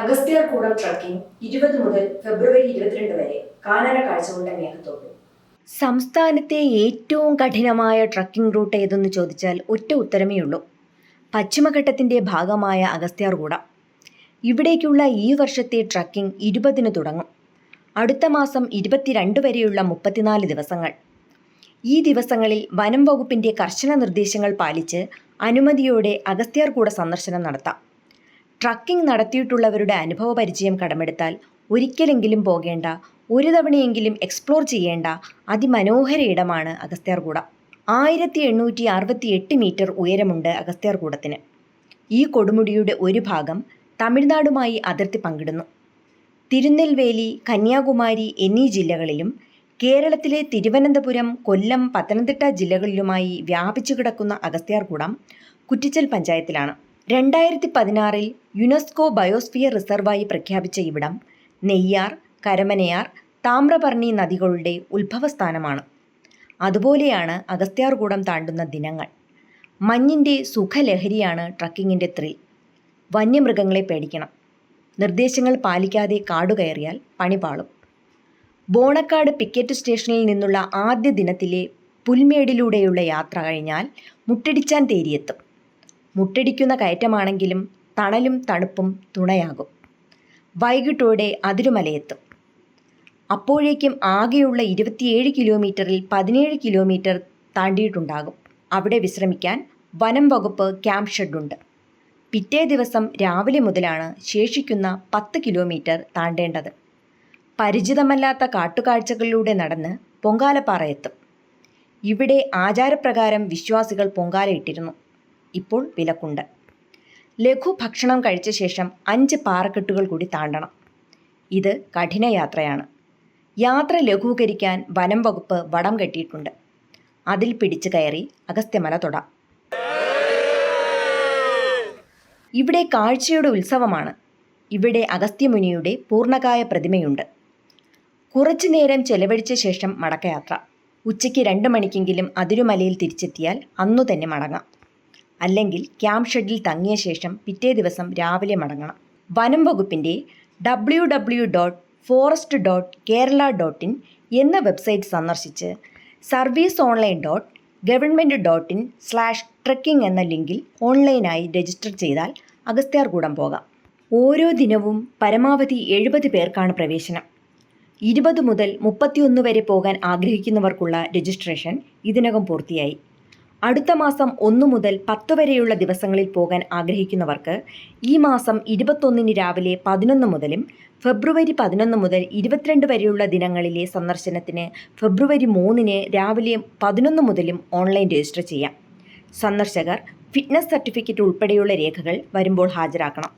Agasthyarkoodam trekking ഇരുപത് മുതൽ ഫെബ്രുവരി ഇരുപത്തിരണ്ട് വരെ കാനന കാഴ്ചകളുടെ മേഘത്തോട്. സംസ്ഥാനത്തെ ഏറ്റവും കഠിനമായ ട്രക്കിംഗ് റൂട്ട് ഏതെന്ന് ചോദിച്ചാൽ ഒറ്റ ഉത്തരമേ ഉള്ളൂ. പശ്ചിമഘട്ടത്തിന്റെ ഭാഗമായ അഗസ്ത്യാർകൂടം ഇവിടേക്കുള്ള ഈ വർഷത്തെ ട്രക്കിംഗ് ഇരുപതിന് തുടങ്ങും. അടുത്ത മാസം ഇരുപത്തിരണ്ട് വരെയുള്ള മുപ്പത്തിനാല് ദിവസങ്ങൾ. ഈ ദിവസങ്ങളിൽ വനം വകുപ്പിന്റെ കർശന നിർദ്ദേശങ്ങൾ പാലിച്ച് അനുമതിയോടെ അഗസ്ത്യാർകൂട സന്ദർശനം നടത്താം. ട്രക്കിംഗ് നടത്തിയിട്ടുള്ളവരുടെ അനുഭവ പരിചയം കടമെടുത്താൽ ഒരിക്കലെങ്കിലും പോകേണ്ട ഒരു തവണയെങ്കിലും എക്സ്പ്ലോർ ചെയ്യേണ്ട അതിമനോഹര ഇടമാണ് അഗസ്ത്യാർകൂടം. ആയിരത്തി എണ്ണൂറ്റി അറുപത്തി എട്ട് മീറ്റർ ഉയരമുണ്ട് അഗസ്ത്യാർകൂടത്തിന്. ഈ കൊടുമുടിയുടെ ഒരു ഭാഗം തമിഴ്നാടുമായി അതിർത്തി പങ്കിടുന്നു. തിരുനെൽവേലി കന്യാകുമാരി എന്നീ ജില്ലകളിലും കേരളത്തിലെ തിരുവനന്തപുരം കൊല്ലം പത്തനംതിട്ട ജില്ലകളിലുമായി വ്യാപിച്ചു കിടക്കുന്ന അഗസ്ത്യാർകൂടം കുറ്റിച്ചൽ പഞ്ചായത്തിലാണ്. രണ്ടായിരത്തി പതിനാറിൽ യുനെസ്കോ ബയോസ്ഫിയർ റിസർവായി പ്രഖ്യാപിച്ച ഇവിടം നെയ്യാർ കരമനയാർ താമ്രപർണി നദികളുടെ ഉത്ഭവസ്ഥാനമാണ്. അതുപോലെയാണ് അഗസ്ത്യാർകൂടം താണ്ടുന്ന ദിനങ്ങൾ. മഞ്ഞിന്റെ സുഖലഹരിയാണ് ട്രക്കിങ്ങിന്റെ ത്രിൽ. വന്യമൃഗങ്ങളെ പേടിക്കണം. നിർദ്ദേശങ്ങൾ പാലിക്കാതെ കാടുകയറിയാൽ പണി പാളും. ബോണക്കാട് പിക്കറ്റ് സ്റ്റേഷനിൽ നിന്നുള്ള ആദ്യ ദിനത്തിലെ പുൽമേടിലൂടെയുള്ള യാത്ര കഴിഞ്ഞാൽ മുട്ടടിച്ചാൻ തേരിയെത്തും. മുട്ടടിക്കുന്ന കയറ്റമാണെങ്കിലും തണലും തണുപ്പും തുണയാകും. വൈകിട്ടോടെ അതിരുമലയെത്തും. അപ്പോഴേക്കും ആകെയുള്ള ഇരുപത്തിയേഴ് കിലോമീറ്ററിൽ പതിനേഴ് കിലോമീറ്റർ താണ്ടിയിട്ടുണ്ടാകും. അവിടെ വിശ്രമിക്കാൻ വനം വകുപ്പ് ക്യാമ്പ് ഷെഡുണ്ട്. പിറ്റേ ദിവസം രാവിലെ മുതലാണ് ശേഷിക്കുന്ന പത്ത് കിലോമീറ്റർ താണ്ടേണ്ടത്. പരിചിതമല്ലാത്ത കാട്ടുകാഴ്ചകളിലൂടെ നടന്ന് പൊങ്കാലപ്പാറ എത്തും. ഇവിടെ ആചാരപ്രകാരം വിശ്വാസികൾ പൊങ്കാലയിട്ടിരുന്നു ഇപ്പോൾ വിലക്കുണ്ട്. ലഘു ഭക്ഷണം കഴിച്ച ശേഷം അഞ്ച് പാറക്കെട്ടുകൾ കൂടി താണ്ടണം. ഇത് കഠിനയാത്രയാണ് യാത്ര ലഘൂകരിക്കാൻ വനം വകുപ്പ് വടം കെട്ടിയിട്ടുണ്ട്. അതിൽ പിടിച്ചു കയറി അഗസ്ത്യമല തൊട. ഇവിടെ കാഴ്ചയുടെ ഉത്സവമാണ്. ഇവിടെ അഗസ്ത്യമുനിയുടെ പൂർണകായ പ്രതിമയുണ്ട്. കുറച്ചു നേരം ചെലവഴിച്ച ശേഷം മടക്കയാത്ര. ഉച്ചയ്ക്ക് രണ്ട് മണിക്കെങ്കിലും അതിരുമലയിൽ തിരിച്ചെത്തിയാൽ അന്നു തന്നെ മടങ്ങാം. അല്ലെങ്കിൽ ക്യാമ്പ് ഷെഡിൽ തങ്ങിയ ശേഷം പിറ്റേ ദിവസം രാവിലെ മടങ്ങണം. വനം വകുപ്പിന്റെ W W dot forest dot Kerala dot in എന്ന വെബ്സൈറ്റ് സന്ദർശിച്ച് service online dot government dot in slash trekking എന്ന ലിങ്കിൽ ഓൺലൈനായി രജിസ്റ്റർ ചെയ്താൽ അഗസ്ത്യാർകൂടം പോകാം. ഓരോ ദിനവും പരമാവധി എഴുപത് പേർക്കാണ് പ്രവേശനം. ഇരുപത് മുതൽ മുപ്പത്തിയൊന്ന് വരെ പോകാൻ ആഗ്രഹിക്കുന്നവർക്കുള്ള രജിസ്ട്രേഷൻ ഇതിനകം പൂർത്തിയായി. അടുത്ത മാസം ഒന്ന് മുതൽ പത്ത് വരെയുള്ള ദിവസങ്ങളിൽ പോകാൻ ആഗ്രഹിക്കുന്നവർക്ക് ഈ മാസം ഇരുപത്തൊന്നിന് രാവിലെ പതിനൊന്ന് മുതലും ഫെബ്രുവരി പതിനൊന്ന് മുതൽ ഇരുപത്തിരണ്ട് വരെയുള്ള ദിനങ്ങളിലെ സന്ദർശനത്തിന് ഫെബ്രുവരി മൂന്നിന് രാവിലെ പതിനൊന്ന് മുതലും ഓൺലൈൻ രജിസ്റ്റർ ചെയ്യാം. സന്ദർശകർ ഫിറ്റ്നസ് സർട്ടിഫിക്കറ്റ് ഉൾപ്പെടെയുള്ള രേഖകൾ വരുമ്പോൾ ഹാജരാക്കണം.